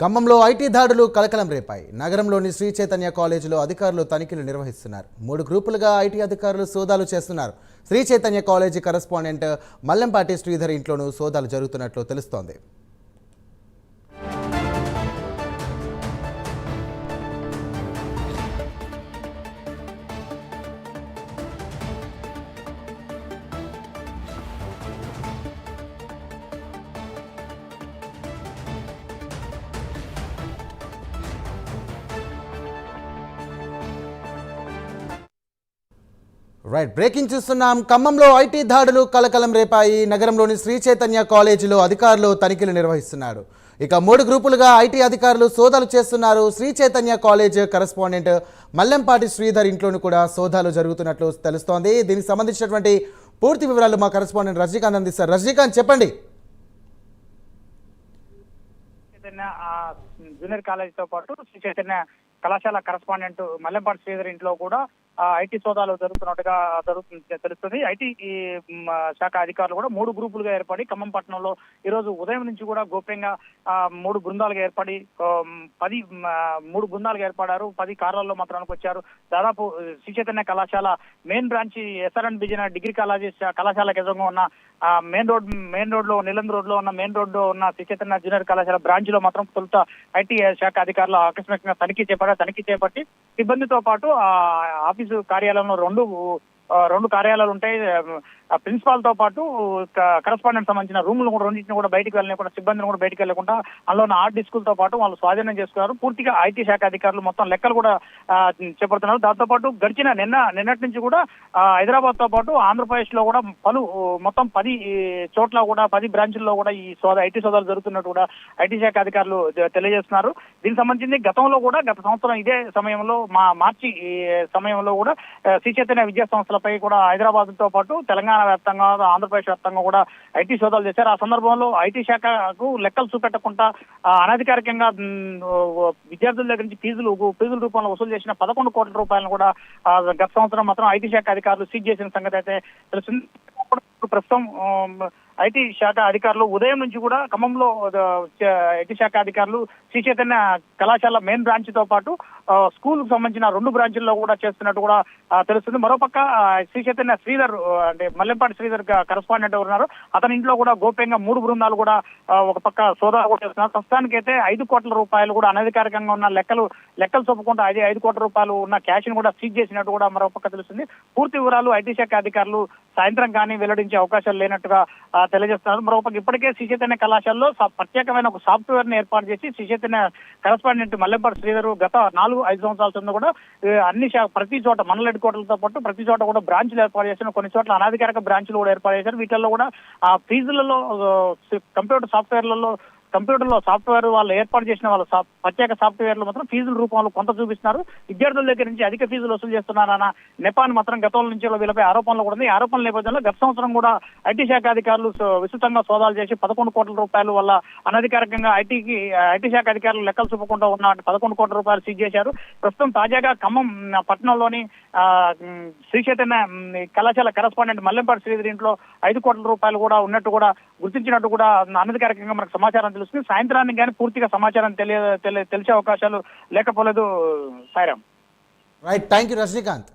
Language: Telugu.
ఖమ్మంలో ఐటీ దాడులు కలకలం రేపాయి. నగరంలోని శ్రీ చైతన్య కాలేజీలో అధికారులు తనిఖీలు నిర్వహిస్తున్నారు. మూడు గ్రూపులుగా ఐటీ అధికారులు సోదాలు చేస్తున్నారు. శ్రీ చైతన్య కాలేజీ కరస్పాండెంట్ మల్లెంపాటి శ్రీధర్ ఇంట్లోనూ సోదాలు జరుగుతున్నట్లు తెలుస్తోంది. రైట్ బ్రేకింగ్ చూస్తున్నాం ఖమ్మంలో ఐటీ దాడులు కలకలం రేపాయి. నగరంలోని శ్రీ చైతన్య కాలేజీలో అధికారులు తనిఖీలు నిర్వహిస్తున్నారు. ఇక మూడు గ్రూపులుగా ఐటీ అధికారులు సోదాలు చేస్తున్నారు. శ్రీ చైతన్య కాలేజ్ కరెస్పాండెంట్ మల్లెంపాటి శ్రీధర్ ఇంట్లోనూ కూడా సోదాలు జరుగుతున్నట్లు తెలుస్తోంది. దీనికి సంబంధించినటువంటి పూర్తి వివరాలు మా కరెస్పాండెంట్ రజనీకాంత్ అందిస్తారు. రజనీకాంత్ చెప్పండి. జూనియర్ కాలేజ్తో పాటు శ్రీ చైతన్య కళాశాల కరస్పాండెంట్ మల్లెంపాటి శ్రీధర్ ఇంట్లో కూడా ఐటీ సోదాలు జరుగుతున్నట్టుగా జరుగుతుంది తెలుస్తుంది. ఐటీ శాఖ అధికారులు కూడా మూడు గ్రూపులుగా ఏర్పడి ఖమ్మం పట్టణంలో ఈ రోజు ఉదయం నుంచి కూడా గోప్యంగా మూడు బృందాలుగా ఏర్పడి పది మూడు బృందాలుగా ఏర్పడారు. పది కార్లలో మాత్రానికి వచ్చారు దాదాపు ఆ, శ్రీ చైతన్య కళాశాల మెయిన్ బ్రాంచ్ ఎస్ఆర్ఎన్ బిజిన డిగ్రీ కాలేజీ కళాశాలకు ఎదురుగా ఉన్న మెయిన్ రోడ్ మెయిన్ రోడ్లో నిలంద్ రోడ్లో ఉన్న మెయిన్ రోడ్లో ఉన్న శ్రీ చైతన్య జూనియర్ కళాశాల బ్రాంచ్లో మాత్రం తొలుత ఐటీ శాఖ అధికారులు ఆకస్మికంగా తనిఖీ చేపట్టారు తనిఖీ చేపట్టి సిబ్బందితో పాటు ఆఫీస్ ఆఫీసు కార్యాలయంలో రెండు రెండు కార్యాలయాలు ఉంటాయి. ప్రిన్సిపాల్తో పాటు కరస్పాండెంట్ సంబంధించిన రూములు కూడా రెండింటిని కూడా బయటకు వెళ్ళకుండా సిబ్బందిని కూడా బయటికి వెళ్ళకుండా అందులో ఉన్న ఆర్ట్ డిస్కులతో పాటు వాళ్ళు స్వాధీనం చేసుకున్నారు. పూర్తిగా ఐటీ శాఖ అధికారులు మొత్తం లెక్కలు కూడా చేపడుతున్నారు. దాంతో పాటు గడిచిన నిన్న నిన్నటి నుంచి కూడా హైదరాబాద్తో పాటు ఆంధ్రప్రదేశ్లో కూడా పలు మొత్తం పది చోట్ల కూడా పది బ్రాంచుల్లో కూడా ఈ సోద ఐటీ సోదాలు జరుగుతున్నట్టు కూడా ఐటీ శాఖ అధికారులు తెలియజేస్తున్నారు. దీనికి సంబంధించి గతంలో కూడా గత సంవత్సరం ఇదే సమయంలో మా మార్చి సమయంలో కూడా శ్రీ చైతన్య విద్యా సంస్థలపై కూడా హైదరాబాద్తో పాటు తెలంగాణ వ్యాప్తంగా ఆంధ్రప్రదేశ్ వ్యాప్తంగా కూడా ఐటీ సోదాలు చేశారు. ఆ సందర్భంలో ఐటీ శాఖకు లెక్కలు చూపెట్టకుండా అనధికారికంగా విద్యార్థుల దగ్గర నుంచి ఫీజులు ఫీజుల రూపంలో వసూలు చేసిన పదకొండు కోట్ల రూపాయలను కూడా గత సంవత్సరం మాత్రం ఐటీ శాఖ అధికారులు సీజ్ చేసిన సంగతి అయితే తెలిసింది ప్రస్తుతం ఐటీ శాఖ అధికారులు ఉదయం నుంచి కూడా ఖమ్మంలో ఐటీ శాఖ అధికారులు శ్రీ చైతన్య కళాశాల మెయిన్ బ్రాంచ్తో పాటు స్కూల్కు సంబంధించిన రెండు బ్రాంచ్ల్లో కూడా చేస్తున్నట్టు కూడా తెలుస్తుంది. మరోపక్క శ్రీ చైతన్య శ్రీధర్ అంటే మల్లెపాటి శ్రీధర్ కరస్పాండెంట్ ఉన్నారు అతని ఇంట్లో కూడా గోప్యంగా మూడు బృందాలు కూడా ఒక పక్క సోదా కూడా చేస్తున్నారు. ప్రస్తుతానికి అయితే ఐదు కోట్ల రూపాయలు కూడా అనధికారికంగా ఉన్న లెక్కలు లెక్కలు చెప్పుకుంటూ అదే ఐదు కోట్ల రూపాయలు ఉన్న క్యాష్ని కూడా సీజ్ చేసినట్టు కూడా మరోపక్క తెలుస్తుంది. పూర్తి వివరాలు ఐటీ శాఖ అధికారులు సాయంత్రం కానీ వెల్లడించే అవకాశాలు లేనట్టుగా తెలియజేస్తున్నారు మరోపక్క ఇప్పటికే శ్రీ కళాశాలలో ప్రత్యేకమైన ఒక సాఫ్ట్వేర్ని ఏర్పాటు చేసి శ్రీ కరస్పాండెంట్ మల్లెపాటి శ్రీధర్ గత నాలుగు ఐదు సంవత్సరాల కింద కూడా అన్ని ప్రతి చోట మండల హెడ్ క్వార్టర్లతో పాటు ప్రతి చోట కూడా బ్రాంచ్లు ఏర్పాటు చేశారు. కొన్ని చోట్ల అనధికారిక బ్రాంచ్లు కూడా ఏర్పాటు చేశారు. వీటిల్లో కూడా ఆ ఫీజులలో కంప్యూటర్ సాఫ్ట్వేర్లలో కంప్యూటర్లో సాఫ్ట్వేర్ వాళ్ళు ఏర్పాటు చేసిన వాళ్ళ ప్రత్యేక సాఫ్ట్వేర్లు మాత్రం ఫీజుల రూపంలో కొంత చూపిస్తున్నారు. విద్యార్థుల దగ్గర నుంచి అధిక ఫీజులు వసూలు చేస్తున్నారన్న నెపాన్ మాత్రం గతంలో నుంచి వీళ్ళపై ఆరోపణలు కూడా ఉంది ఆరోపణల నేపథ్యంలో గత సంవత్సరం కూడా ఐటీ శాఖ అధికారులు విస్తృతంగా సోదాలు చేసి పదకొండు కోట్ల రూపాయలు వల్ల అనధికారికంగా ఐటీకి ఐటీ శాఖ అధికారులు లెక్కలు చూపకుండా ఉన్న పదకొండు కోట్ల రూపాయలు సీజ్ చేశారు. ప్రస్తుతం తాజాగా ఖమ్మం పట్టణంలోని ఆ, శ్రీ చైతన్య కళాశాల కరస్పాండెంట్ మల్లెంపాటి శ్రీధర్ ఇంట్లో ఐదు కోట్ల రూపాయలు కూడా ఉన్నట్టు కూడా గుర్తించినట్టు కూడా అనధికారికంగా మనకు సమాచారం తెలుస్తుంది సాయంత్రానికి కానీ పూర్తిగా సమాచారం తెలియ తెలిసే అవకాశాలు లేకపోలేదు Sairam. Right thank you Rajinikanth